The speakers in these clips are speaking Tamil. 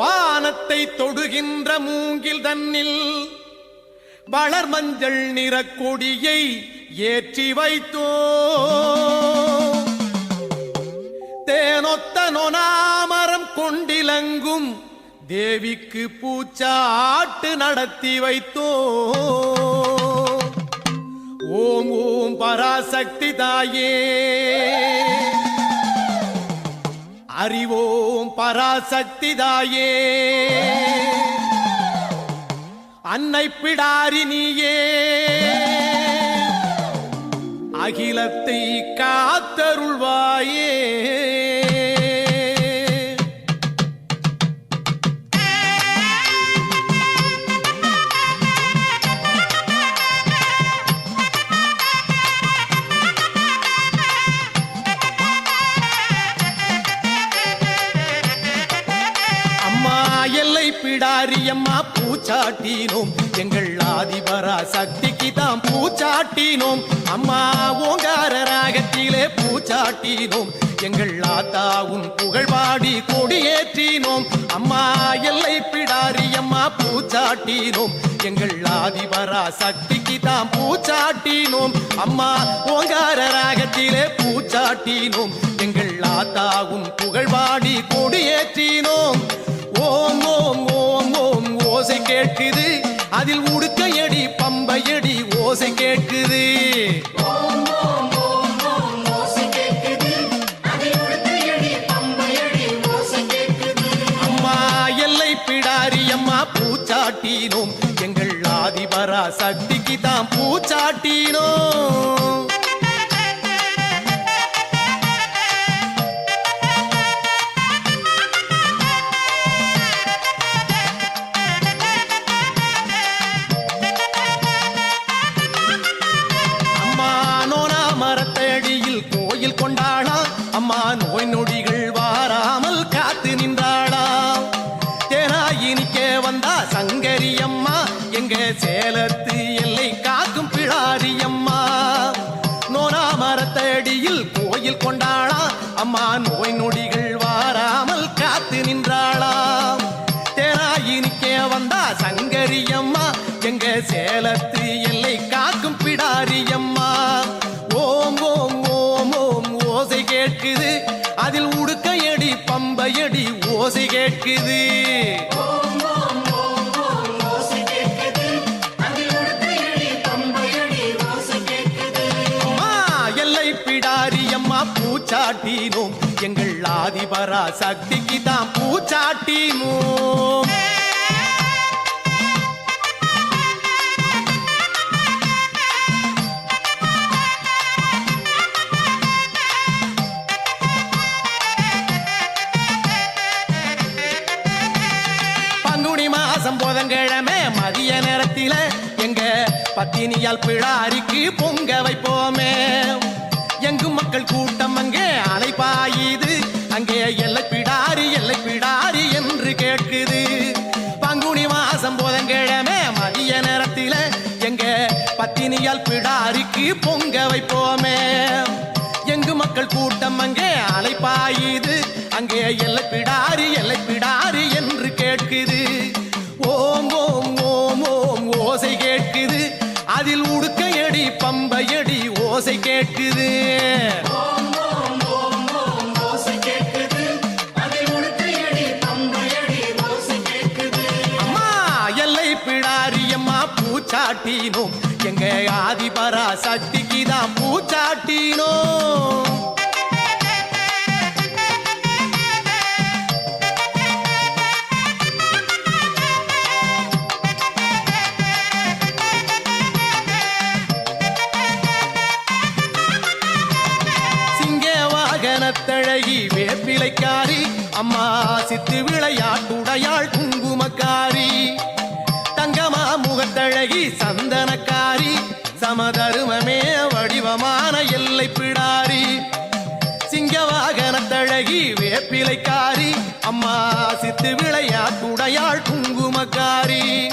வானத்தை தொடுகின்ற மூங்கில் தன்னில் வளர் மஞ்சள் நிற கொடியை ஏற்றி வைத்தோ. தேனொத்த நொனாமரம் கொண்டிலங்கும் தேவிக்கு பூச்சாட்டு நடத்தி வைத்தோ. ஓம் ஓம் பராசக்தி தாயே. அறிவோ பராசக்திதாயே. அன்னை பிடாரி நீயே. அகிலத்தை காத்தருள்வாயே. பூச்சாட்டினோம். எங்கள் ஆதிபரா சக்திக்கு தாம் பூச்சாட்டினோம். அம்மா ஓங்கார ராகத்திலே பூச்சாட்டினோம். எங்கள் ஆத்தா உன் புகழ்பாடி கொடியேற்றினோம். அம்மா எல்லை பிடாரி அம்மா பூச்சாட்டினோம். எங்கள் ஆதிபரா சக்திக்கு தாம் பூச்சாட்டினோம். அம்மா ஓங்கார ராகத்திலே பூச்சாட்டினோம். எங்கள் ஆத்தா உன் புகழ்பாடி கொடியேற்றினோம். ஓம் ஓம் ஓம் கேட்குது. அதில் உடுக்கையடி பம்பையடி ஓசை கேட்குது. அம்மா எல்லை பிடாரி அம்மா பூச்சாட்டினோம். எங்கள் ஆதிபரா சக்திக்கு தான் பூச்சாட்டினோம். அம்மா நோய் நொடிகள் வாராமல் காத்து நின்றாளா? தேனாயினிக்கே வந்தா சங்கரி அம்மா எங்க சேலத்து எல்லை காக்கும் பிழாரி அம்மா நோனா மரத்தடியில் கோயில் கொண்டாளா? அம்மா நோய் நொடிகள் வாராமல் காத்து நின்றாளா? தேனாயினிக்கே வந்தா சங்கரி அம்மா எங்க சேலத்து எல்லை காக்கும் பிடாரி அம்மா ஓசி கேட்குது. எல்லை பிடாரி அம்மா பூச்சாட்டினோம். எங்கள் ஆதிபரா சக்திக்கு தான் பூச்சாட்டினோம். மாசம் புதன்கிழமை மதிய நேரத்தில எங்க பத்தினியால் பிழாரிக்கு பொங்க வைப்போமே. எங்கும் மக்கள் கூட்டம் அங்கே அலைப்பாயுது அங்கே எல்லை பிடாரி எல்லை பிடாரி என்று கேட்குது. பங்குனி மாசம் புதன்கிழமை மதிய நேரத்தில எங்க பத்தினியால் பிடாரிக்கு பொங்க வைப்போமே. எங்கு மக்கள் கூட்டம் அங்கே அலைப்பாயுது அங்கே எல்லை பிடாரி எல்லை பிடாரி கேக்குது. அம்மா எல்லை பிடாரியம்மா பூச்சாட்டினோம். எங்க ஆதிபரா சக்திக்கு சித்து விளையாட்டுடையாள் குங்குமக்காரி. தங்கமா முகத்தழகி சந்தனக்காரி. சமதருமமே வடிவமான எல்லை பிடாரி. சிங்கவாகனத்தழகி வேப்பிலைக்காரி. அம்மா சித்து விளையாட்டுடையாள் குங்குமக்காரி.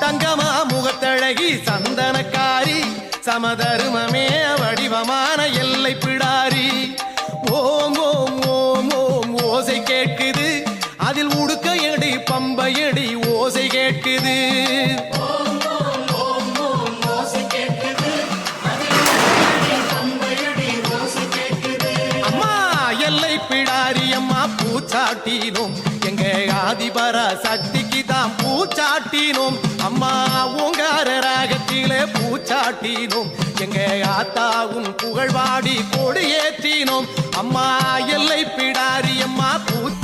தங்கமா முகத்தழகி சந்தனக்காரி. சமதருமமே வடிவமான எல்லை பிடாரி. அம்மா எல்லை பிடாரி அம்மா பூச்சாட்டினோம். எங்க ஆதிபரா சக்திக்கு தான் பூச்சாட்டினோம். அம்மா உங்கார ராகத்திலே பூச்சாட்டினோம். எங்க ஆத்தாவும் புகழ்வாடி கொடியேற்றினோம். அம்மா எல்லை பிடாரி அம்மா பூச்சி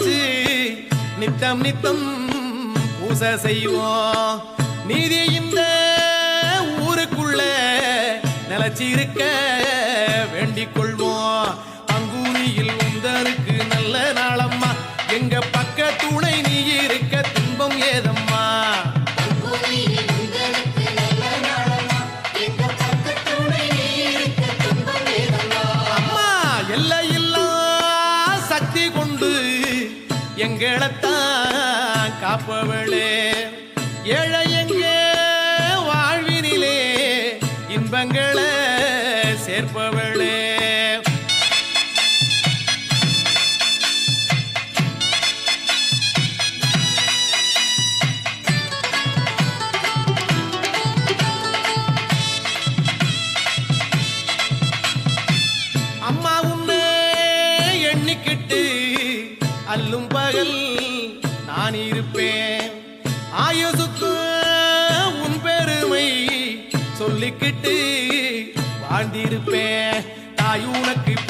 வச்சு நித்தம் நித்தம் பூசை செய்வோம். நீதி இந்த ஊருக்குள்ள நிலச்சிருக்க வேண்டிக் கொள்வோம். அங்கூரியில் உந்தருக்கு நல்ல நாளம்மா. எங்க பக்க துணை எங்களைத்தான் காப்பவளே. ஏழை எங்கே வாழ்வினிலே இன்பங்களை சேர்ப்பவள். அல்லும் பகல் நான் இருப்பேன். ஆயுசுக்கு உன் பெருமை சொல்லிக்கிட்டு வாழ்ந்திருப்பேன். தாயூனக்கு உனக்கு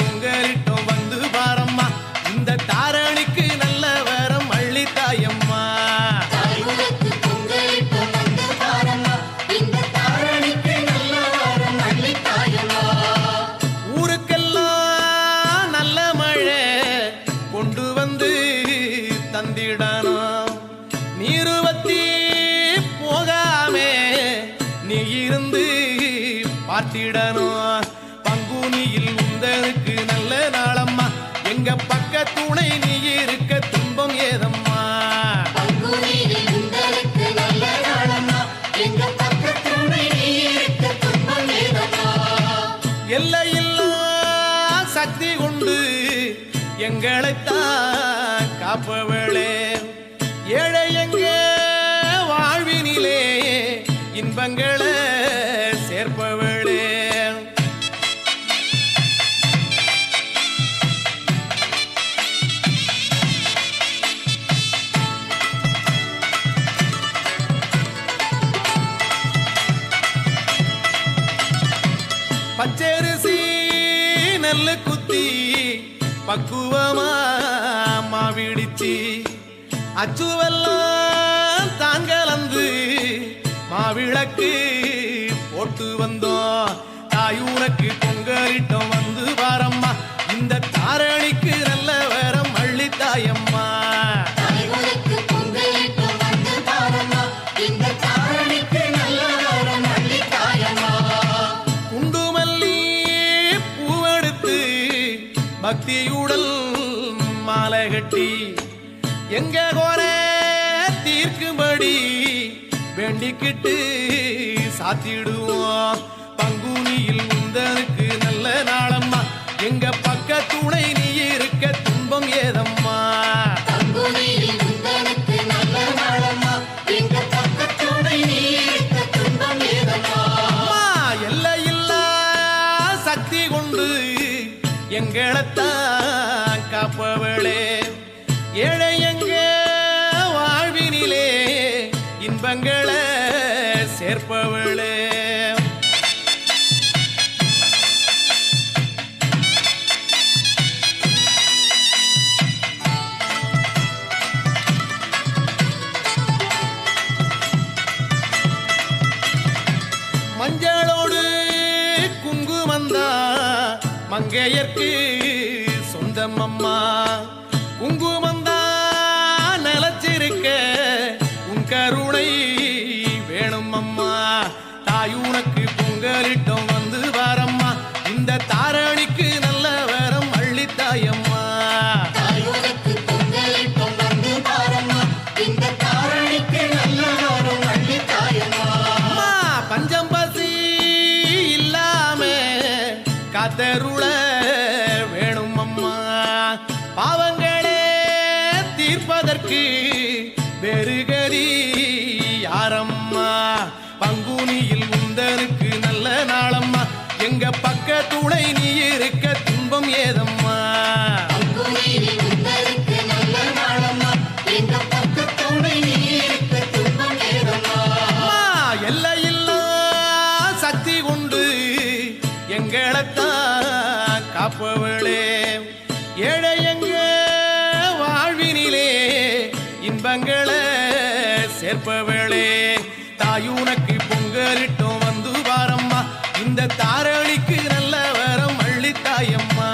இன்பங்களை சேர்ப்பவளே. பச்சரிசி நெல்லு குத்தி பக்குவமா மாவிடிச்சி. அச்சுவெல்லாம் தாங்க மாவிளக்கு போட்டு வந்தோம் தாயூனக்கு பொங்கலிட்டோம் வந்து வாரம்மா. இந்த தாரணிக்கு நல்ல வரம் அள்ளித்தாயம்மா. பக்தியுடல் மாலை கட்டி எங்க கோர தீர்க்கும்படி வேண்டிக்கிட்டு சாத்திடுவோம் பங்குனியில் உந்தனுக்கு நல்ல நாளம்மா. எங்க பக்க துணை நீ இருக்க துன்பம் ஏதம்மா? பங்குனியில் உந்தனுக்கு நல்ல நாளம்மா. எங்க பக்கத்தோடு நீ இருக்க துன்பம் ஏதம்மா? அம்மா எல்லையில்லா சக்தி கொண்டு எங்களைத்தான் மங்கையர்க்கு சொந்தம் அம்மா. எங்க பக்க துளை நீ இருக்க துன்பம் ஏதம்மா? பங்குனியில் சக்தி கொண்டு எங்களைத்தான் காப்பவளே. ஏழை எங்க வாழ்வினிலே இன்பங்களை சேர்ப்பவளே. தாயுனக்கு பொங்கலிட்டோம். இந்த தாரணிக்கு நல்ல வரம் அள்ளித்தாயம்மா.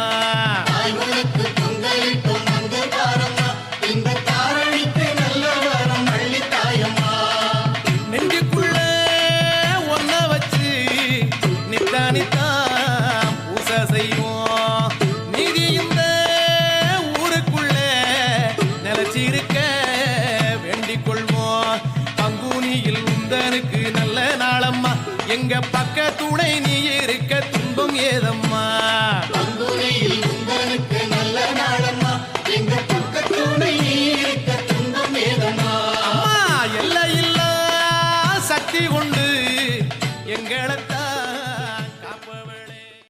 நெஞ்சுக்குள்ள ஒன்ன வச்சு நித்தா நித்தா பூசை செய்வோம். நீதி இந்த ஊருக்குள்ள நிலச்சிருக்க பக்க துணை